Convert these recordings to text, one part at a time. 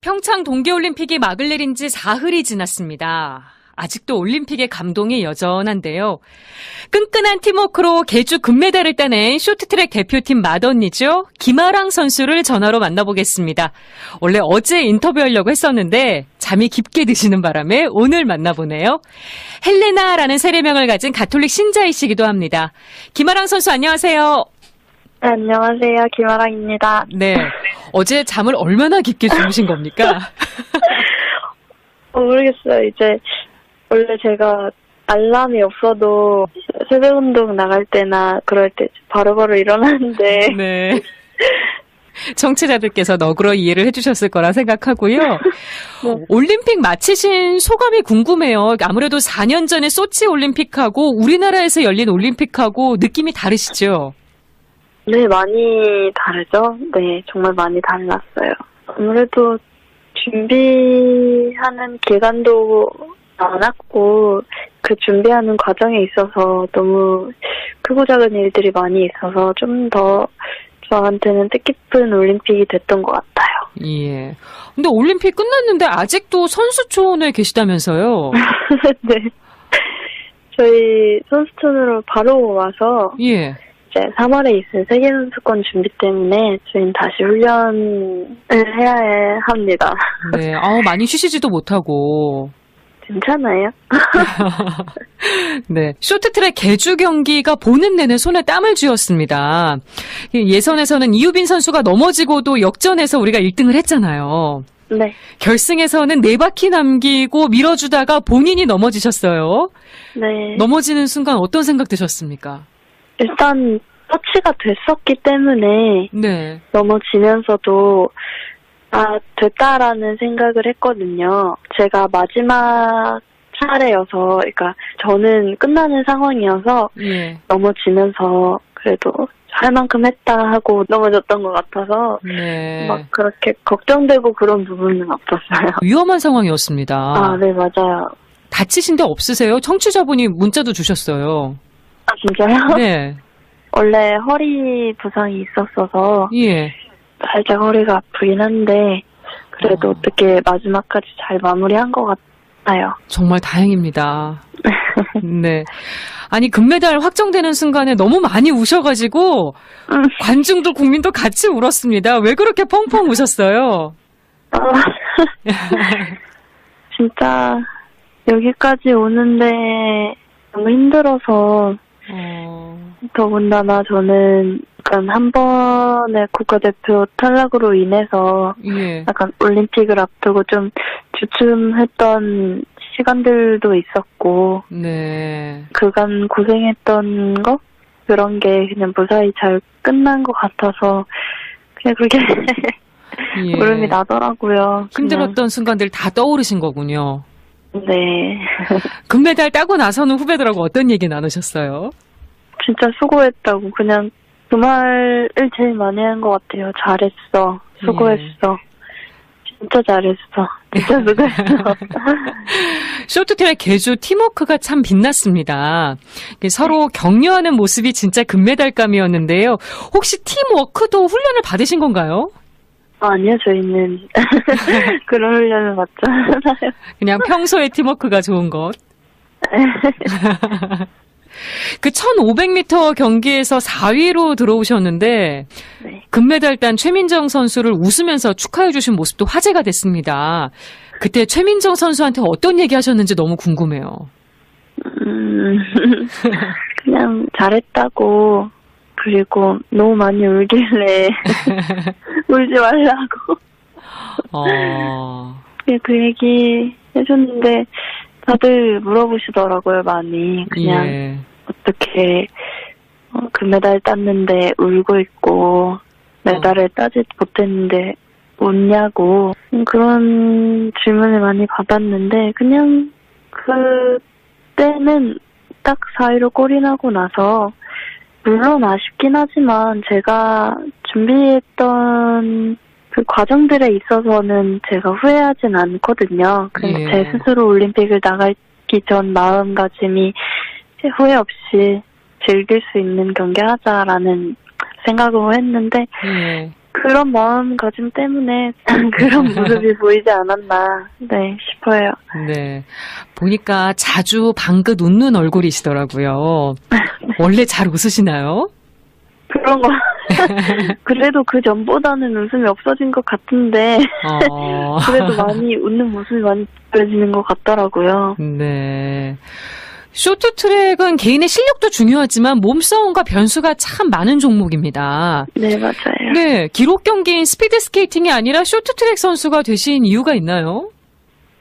평창 동계올림픽이 막을 내린 지 사흘이 지났습니다. 아직도 올림픽의 감동이 여전한데요. 끈끈한 팀워크로 개주 금메달을 따낸 쇼트트랙 대표팀 맏언니죠. 김아랑 선수를 전화로 만나보겠습니다. 원래 어제 인터뷰하려고 했었는데 잠이 깊게 드시는 바람에 오늘 만나보네요. 헬레나라는 세례명을 가진 가톨릭 신자이시기도 합니다. 김아랑 선수 안녕하세요. 네, 안녕하세요. 김아랑입니다. 네. 어제 잠을 얼마나 깊게 주무신 겁니까? 어, 모르겠어요. 이제 원래 제가 알람이 없어도 새벽 운동 나갈 때나 그럴 때 바로바로 일어나는데 네. 청취자들께서 너그러 이해를 해주셨을 거라 생각하고요. 올림픽 마치신 소감이 궁금해요. 아무래도 4년 전에 소치 올림픽하고 우리나라에서 열린 올림픽하고 느낌이 다르시죠? 네, 많이 다르죠? 네, 정말 많이 달랐어요. 아무래도 준비하는 기간도 많았고 그 준비하는 과정에 있어서 너무 크고 작은 일들이 많이 있어서 좀 더 저한테는 뜻깊은 올림픽이 됐던 것 같아요. 예. 근데 올림픽 끝났는데 아직도 선수촌에 계시다면서요? 네. 저희 선수촌으로 바로 와서 예. 이제 3월에 있을 세계선수권 준비 때문에 저희는 다시 훈련을 해야 합니다. 네. 아 많이 쉬시지도 못하고. 괜찮아요? 네. 쇼트트랙 개주 경기가 보는 내내 손에 땀을 쥐었습니다. 예선에서는 이유빈 선수가 넘어지고도 역전해서 우리가 1등을 했잖아요. 네. 결승에서는 네 바퀴 남기고 밀어주다가 본인이 넘어지셨어요. 네. 넘어지는 순간 어떤 생각 드셨습니까? 일단 터치가 됐었기 때문에 네. 넘어지면서도 아 됐다라는 생각을 했거든요. 제가 마지막 차례여서 그러니까 저는 끝나는 상황이어서 예. 넘어지면서 그래도 할 만큼 했다 하고 넘어졌던 것 같아서 네. 막 그렇게 걱정되고 그런 부분은 없었어요. 위험한 상황이었습니다. 아, 네, 맞아요. 다치신 데 없으세요? 청취자분이 문자도 주셨어요. 아, 진짜요? 네. 원래 허리 부상이 있었어서 예. 살짝 허리가 아프긴 한데 그래도 어. 어떻게 마지막까지 잘 마무리한 것 같아요. 정말 다행입니다. 네. 아니, 금메달 확정되는 순간에 너무 많이 우셔가지고, 음. 관중도 국민도 같이 울었습니다. 왜 그렇게 펑펑 우셨어요? 아, 진짜 여기까지 오는데 너무 힘들어서 어, 더군다나 저는 약간 한 번의 국가대표 탈락으로 인해서 예. 약간 올림픽을 앞두고 좀 주춤했던 시간들도 있었고 네. 그간 고생했던 거 그런 게 그냥 무사히 잘 끝난 것 같아서 그냥 그렇게 예. 울음이 나더라고요. 힘들었던 순간들 다 떠오르신 거군요. 네. 금메달 따고 나서는 후배들하고 어떤 얘기 나누셨어요? 진짜 수고했다고 그냥 그 말을 제일 많이 한 것 같아요. 잘했어. 수고했어. 진짜 잘했어. 진짜 수고했어. 쇼트트랙 개주 팀워크가 참 빛났습니다. 서로 격려하는 모습이 진짜 금메달감이었는데요. 혹시 팀워크도 훈련을 받으신 건가요? 아니요, 저희는 그런 훈련을 받지 않아요. 그냥 평소에 팀워크가 좋은 것. 그 1500m 경기에서 4위로 들어오셨는데 네. 금메달 딴 최민정 선수를 웃으면서 축하해 주신 모습도 화제가 됐습니다. 그때 최민정 선수한테 어떤 얘기 하셨는지 너무 궁금해요. 음, 그냥 잘했다고 그리고 너무 많이 울길래 울지 말라고. 어, 그냥 그 얘기 해줬는데 다들 물어보시더라고요 많이. 그냥 예. 어떻게 어, 금메달 땄는데 울고 있고 메달을 따지 못했는데 웃냐고. 음, 그런 질문을 많이 받았는데 그냥 그때는 딱 4위로 골이 나고 나서 물론 아쉽긴 하지만 제가 준비했던 그 과정들에 있어서는 제가 후회하진 않거든요. 그냥 예. 제 스스로 올림픽을 나가기 전 마음가짐이 후회 없이 즐길 수 있는 경기 하자라는 생각으로 했는데 예. 그런 마음가짐 때문에 그런 모습이 보이지 않았나, 네, 싶어요. 네. 보니까 자주 방긋 웃는 얼굴이시더라고요. 원래 잘 웃으시나요? 그런 거. 그래도 그 전보다는 웃음이 없어진 것 같은데, 어. 그래도 많이 웃는 모습이 많이 보여지는 것 같더라고요. 네. 쇼트트랙은 개인의 실력도 중요하지만 몸싸움과 변수가 참 많은 종목입니다. 네, 맞아요. 네, 기록 경기인 스피드 스케이팅이 아니라 쇼트트랙 선수가 되신 이유가 있나요?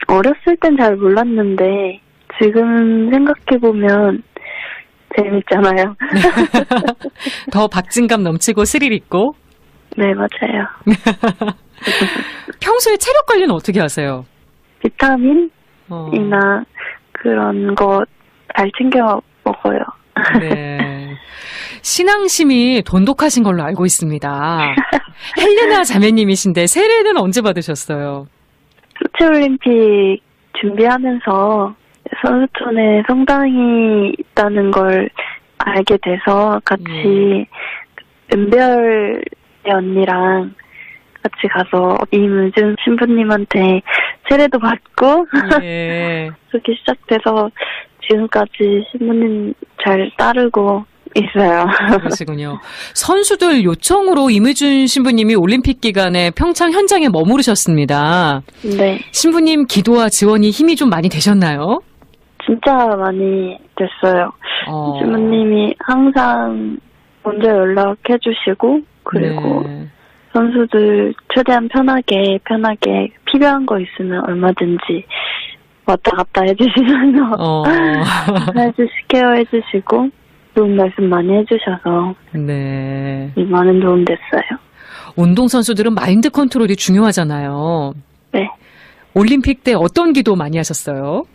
어렸을 땐 잘 몰랐는데, 지금 생각해 보면 재밌잖아요. 더 박진감 넘치고 스릴 있고. 네, 맞아요. 평소에 체력 관리는 어떻게 하세요? 비타민이나 어, 그런 거 잘 챙겨 먹어요. 네. 신앙심이 돈독하신 걸로 알고 있습니다. 헬레나 자매님이신데 세례는 언제 받으셨어요? 소치올림픽 준비하면서 선수촌에 성당이 있다는 걸 알게 돼서 같이 은별 언니랑 같이 가서 이문준 신부님한테 세례도 받고 예. 그렇게 시작돼서 지금까지 신부님 잘 따르고 있어요. 그러시군요. 선수들 요청으로 임의준 신부님이 올림픽 기간에 평창 현장에 머무르셨습니다. 네, 신부님 기도와 지원이 힘이 좀 많이 되셨나요? 진짜 많이 됐어요. 어, 신부님이 항상 먼저 연락해 주시고 그리고 네. 선수들 최대한 편하게 편하게 필요한 거 있으면 얼마든지 왔다 갔다 해주시면서 어, 해주시 케어 해주시고 좋은 말씀 많이 해주셔서 네. 많은 도움 됐어요. 운동 선수들은 마인드 컨트롤이 중요하잖아요. 네. 올림픽 때 어떤 기도 많이 하셨어요?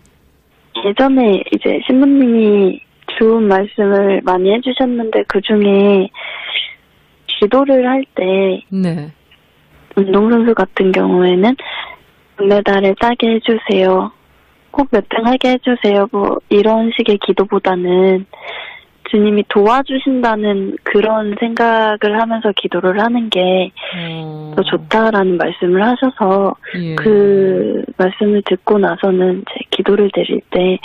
예전에 이제 신부님이 좋은 말씀을 많이 해주셨는데 그 중에 기도를 할때 네. 운동선수 같은 경우에는 금메달을 따게 해주세요. 꼭 몇 등 하게 해주세요. 뭐 이런 식의 기도보다는 주님이 도와주신다는 그런 생각을 하면서 기도를 하는 게더 어, 좋다라는 말씀을 하셔서 예. 그 말씀을 듣고 나서는 제 기도를 드릴 때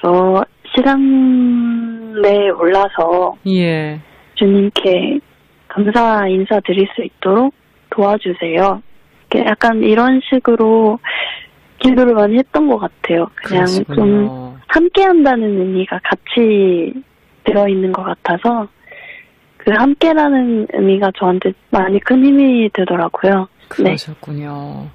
저 시간내에 올라서 예. 주님께 감사 인사 드릴 수 있도록 도와주세요. 약간 이런 식으로 기도를 많이 했던 것 같아요. 그냥 좀 그러시군요. 함께 한다는 의미가 같이 들어있는 것 같아서 그 함께라는 의미가 저한테 많이 큰 힘이 되더라고요. 네. 그러셨군요.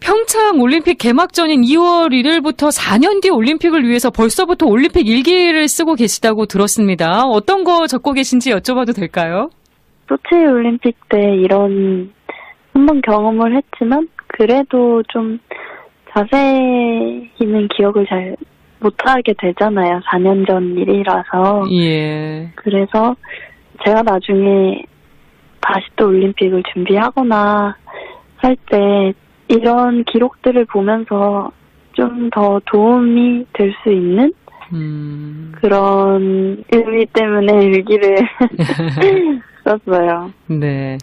평창 올림픽 개막전인 2월 1일부터 4년 뒤 올림픽을 위해서 벌써부터 올림픽 일기를 쓰고 계시다고 들었습니다. 어떤 거 적고 계신지 여쭤봐도 될까요? 소치 올림픽 때 이런 한번 경험을 했지만 그래도 좀 자세히는 기억을 잘 못하게 되잖아요. 4년 전 일이라서. 예. 그래서 제가 나중에 다시 또 올림픽을 준비하거나 할 때 이런 기록들을 보면서 좀 더 도움이 될 수 있는 음, 그런 의미 때문에 일기를 썼어요. 네.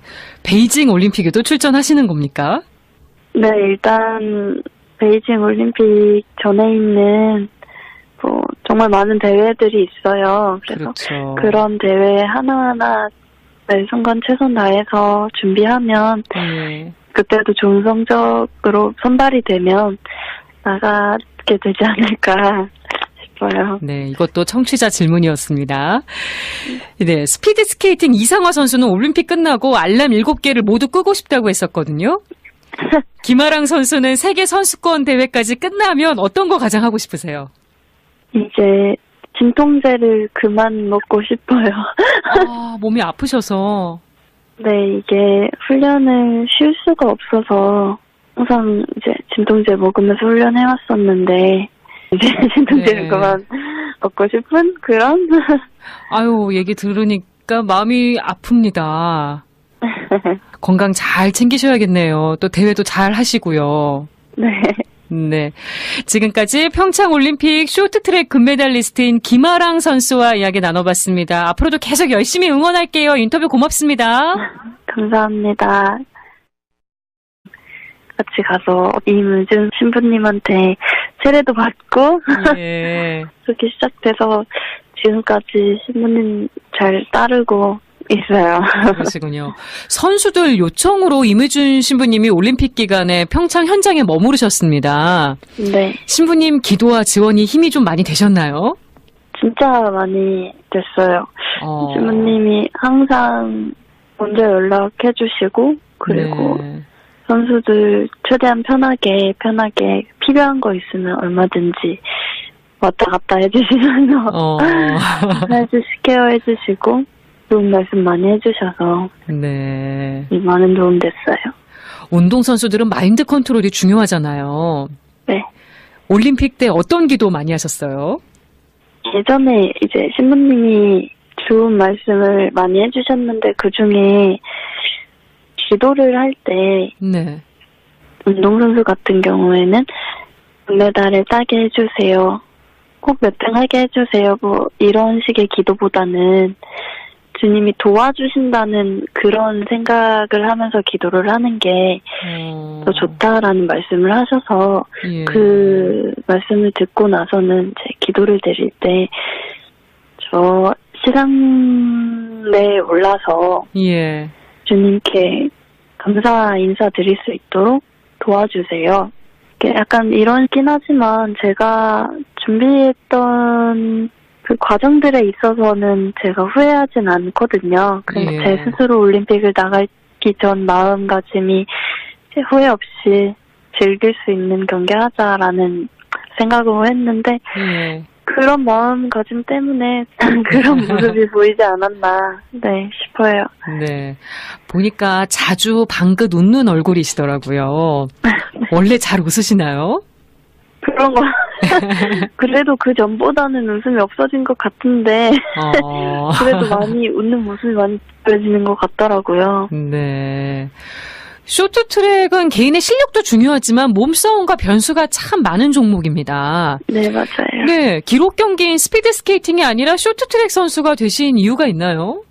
베이징 올림픽에도 출전하시는 겁니까? 네, 일단 베이징 올림픽 전에 있는 뭐 정말 많은 대회들이 있어요. 그래서 그렇죠. 그런 대회 하나하나 매 순간 최선 다해서 준비하면 예. 그때도 좋은 성적으로 선발이 되면 나가게 되지 않을까 싶어요. 네, 이것도 청취자 질문이었습니다. 네, 스피드 스케이팅 이상화 선수는 올림픽 끝나고 알람 7개를 모두 끄고 싶다고 했었거든요. 김아랑 선수는 세계 선수권 대회까지 끝나면 어떤 거 가장 하고 싶으세요? 이제 진통제를 그만 먹고 싶어요. 아, 몸이 아프셔서. 네, 이게 훈련을 쉴 수가 없어서 항상 이제 진통제 먹으면서 훈련해 왔었는데 이제 진통제를 네. 그만 먹고 싶은 그런 아유, 얘기 들으니까 마음이 아픕니다. 건강 잘 챙기셔야겠네요. 또 대회도 잘 하시고요. 네. 네. 지금까지 평창 올림픽 쇼트트랙 금메달리스트인 김아랑 선수와 이야기 나눠봤습니다. 앞으로도 계속 열심히 응원할게요. 인터뷰 고맙습니다. 감사합니다. 같이 가서 이문준 신부님한테 세례도 받고 예. 그렇게 시작돼서 지금까지 신부님 잘 따르고 있어요. 그러시군요. 선수들 요청으로 임의준 신부님이 올림픽 기간에 평창 현장에 머무르셨습니다. 네, 신부님 기도와 지원이 힘이 좀 많이 되셨나요? 진짜 많이 됐어요. 어. 신부님이 항상 먼저 연락해 주시고 그리고 네. 선수들 최대한 편하게 편하게 필요한 거 있으면 얼마든지 왔다 갔다 해주시면서 어. 해주 케어 해주시고 좋은 말씀 많이 해주셔서 네. 많은 도움 됐어요. 운동 선수들은 마인드 컨트롤이 중요하잖아요. 네. 올림픽 때 어떤 기도 많이 하셨어요? 예전에 이제 신부님이 좋은 말씀을 많이 해주셨는데 그 중에 기도를 할 때 네. 운동선수 같은 경우에는 금메달을 따게 해주세요. 꼭 몇 등 하게 해주세요. 뭐 이런 식의 기도보다는 주님이 도와주신다는 그런 생각을 하면서 기도를 하는 게더 어, 좋다라는 말씀을 하셔서 예. 그 말씀을 듣고 나서는 제 기도를 드릴 때 저 시상대에 올라서 예. 주님께 감사 인사 드릴 수 있도록 도와주세요. 약간 이런긴 하지만 제가 준비했던 그 과정들에 있어서는 제가 후회하진 않거든요. 그래서 예. 제 스스로 올림픽을 나가기 전 마음가짐이 후회 없이 즐길 수 있는 경기 하자라는 생각을 했는데 예. 그런 마음가짐 때문에 그런 모습이 보이지 않았나 네 싶어요. 네. 보니까 자주 방긋 웃는 얼굴이시더라고요. 원래 잘 웃으시나요? 그런 거 그래도 그 전보다는 웃음이 없어진 것 같은데 어. 그래도 많이 웃는 모습이 많이 보여지는 것 같더라고요. 네. 쇼트트랙은 개인의 실력도 중요하지만 몸싸움과 변수가 참 많은 종목입니다. 네 맞아요. 네, 기록 경기인 스피드 스케이팅이 아니라 쇼트트랙 선수가 되신 이유가 있나요?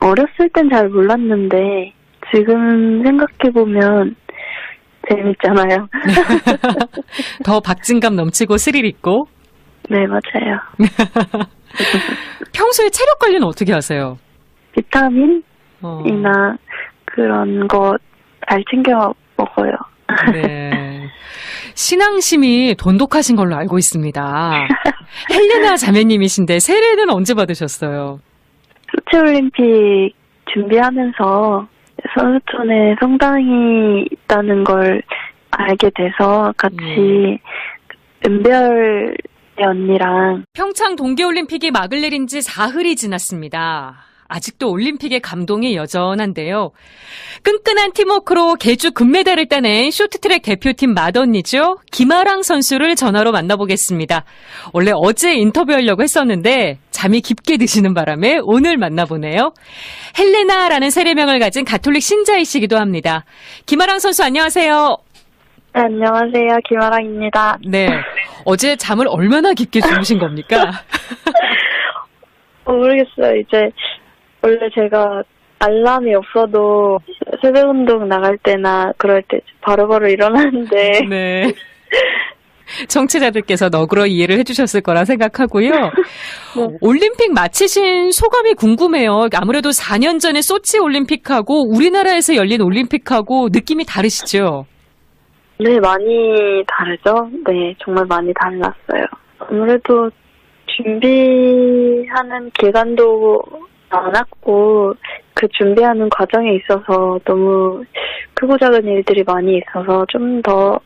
어렸을 땐 잘 몰랐는데 지금 생각해 보면 재밌잖아요. 더 박진감 넘치고 스릴 있고. 네 맞아요. 평소에 체력 관리는 어떻게 하세요? 비타민이나 어, 그런 거 잘 챙겨 먹어요. 네. 신앙심이 돈독하신 걸로 알고 있습니다. 헬레나 자매님이신데 세례는 언제 받으셨어요? 소치올림픽 준비하면서 선수촌에 성당이 있다는 걸 알게 돼서 같이 예. 은별 언니랑 평창 동계올림픽이 막을 내린 지 사흘이 지났습니다. 아직도 올림픽의 감동이 여전한데요. 끈끈한 팀워크로 개주 금메달을 따낸 쇼트트랙 대표팀 맏언니죠. 김아랑 선수를 전화로 만나보겠습니다. 원래 어제 인터뷰하려고 했었는데 잠이 깊게 드시는 바람에 오늘 만나보네요. 헬레나라는 세례명을 가진 가톨릭 신자이시기도 합니다. 김아랑 선수 안녕하세요. 네, 안녕하세요 김아랑입니다. 네. 어제 잠을 얼마나 깊게 주무신 겁니까? 어, 모르겠어요 이제 원래 제가 알람이 없어도 새벽 운동 나갈 때나 그럴 때 바로바로 일어나는데 네. 청취자들께서 너그러 이해를 해주셨을 거라 생각하고요. 올림픽 마치신 소감이 궁금해요. 아무래도 4년 전에 소치 올림픽하고 우리나라에서 열린 올림픽하고 느낌이 다르시죠? 네, 많이 다르죠? 네, 정말 많이 달랐어요. 아무래도 준비하는 기간도 많았고, 그 준비하는 과정에 있어서 너무 크고 작은 일들이 많이 있어서 좀 더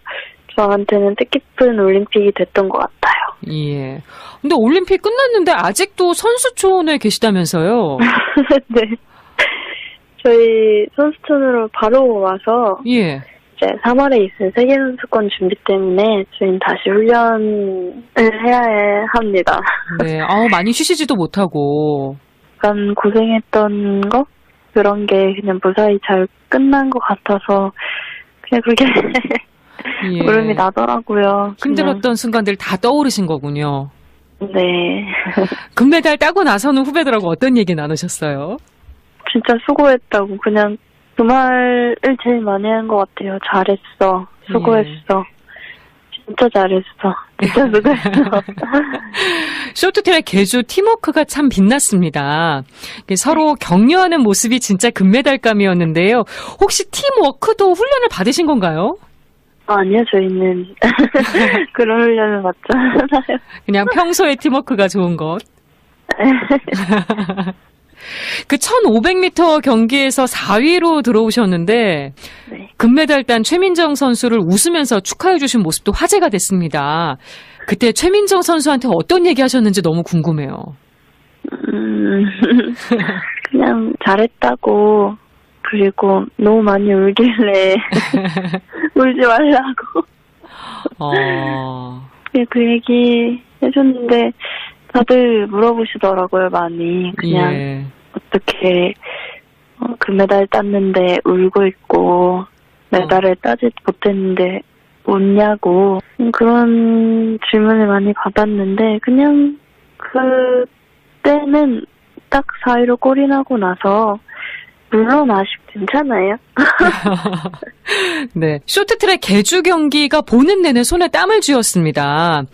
저한테는 뜻깊은 올림픽이 됐던 것 같아요. 예. 근데 올림픽 끝났는데 아직도 선수촌에 계시다면서요? 네. 저희 선수촌으로 바로 와서 예. 이제 3월에 있을 세계 선수권 준비 때문에 저희는 다시 훈련을 해야 해- 합니다. 네. 아우, 많이 쉬시지도 못하고. 약간 고생했던 거? 그런 게 그냥 무사히 잘 끝난 것 같아서 그냥 그렇게 예. 울음이 나더라고요. 힘들었던 순간들 다 떠오르신 거군요. 그냥. 네. 금메달 따고 나서는 후배들하고 어떤 얘기 나누셨어요? 진짜 수고했다고 그냥 그 말을 제일 많이 한 것 같아요. 잘했어. 수고했어. 진짜 잘했어. 진짜 수고했어. 쇼트트랙 개주 팀워크가 참 빛났습니다. 서로 격려하는 모습이 진짜 금메달감이었는데요. 혹시 팀워크도 훈련을 받으신 건가요? 아 니요, 저희는 그런 훈련을 받지 않아요. 그냥 평소에 팀워크가 좋은 것. 그 1500m 경기에서 4위로 들어오셨는데 네. 금메달 딴 최민정 선수를 웃으면서 축하해 주신 모습도 화제가 됐습니다. 그때 최민정 선수한테 어떤 얘기 하셨는지 너무 궁금해요. 음, 그냥 잘했다고 그리고 너무 많이 울길래 울지 말라고 어, 예, 그 얘기 해줬는데 다들 물어보시더라고요 많이. 그냥 예. 어떻게 어, 금메달 땄는데 울고 있고 메달을 따지 못했는데 웃냐고. 음, 그런 질문을 많이 받았는데 그냥 그때는 딱 4위로 골이 나고 나서 물론 아쉽 괜찮아요. 네. 쇼트트랙 개주 경기가 보는 내내 손에 땀을 쥐었습니다.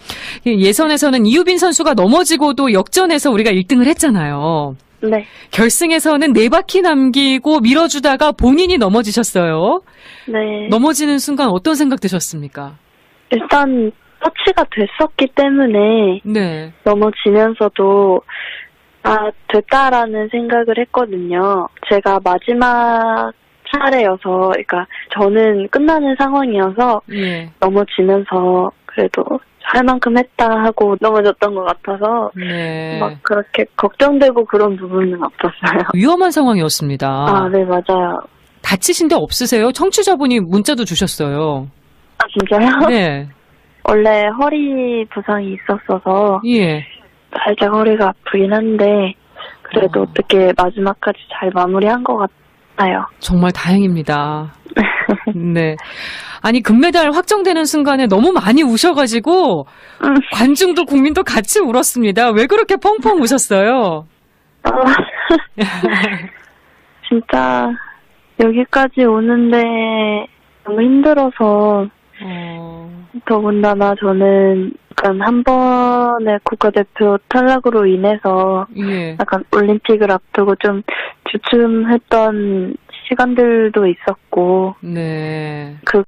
이 예선에서는 이유빈 선수가 넘어지고도 역전해서 우리가 1등을 했잖아요. 네. 결승에서는 네 바퀴 남기고 밀어주다가 본인이 넘어지셨어요. 네. 넘어지는 순간 어떤 생각 드셨습니까? 일단 터치가 됐었기 때문에 네. 넘어지면서도 아 됐다라는 생각을 했거든요. 제가 마지막 차례여서, 그러니까 저는 끝나는 상황이어서 예. 넘어지면서 그래도 할 만큼 했다 하고 넘어졌던 것 같아서 네. 막 그렇게 걱정되고 그런 부분은 없었어요. 위험한 상황이었습니다. 아, 네 맞아요. 다치신 데 없으세요? 청취자분이 문자도 주셨어요. 아 진짜요? 네. 원래 허리 부상이 있었어서 예. 살짝 허리가 아프긴 한데 그래도 어. 어. 떻게 마지막까지 잘 마무리한 것 같아요. 정말 다행입니다. 네. 아니, 금메달 확정되는 순간에 너무 많이 우셔가지고, 음. 관중도 국민도 같이 울었습니다. 왜 그렇게 펑펑 우셨어요? 아, 진짜 여기까지 오는데 너무 힘들어서 어, 더군다나 저는 약간 한 번의 국가대표 탈락으로 인해서 예. 약간 올림픽을 앞두고 좀 주춤했던 시간들도 있었고 네. 그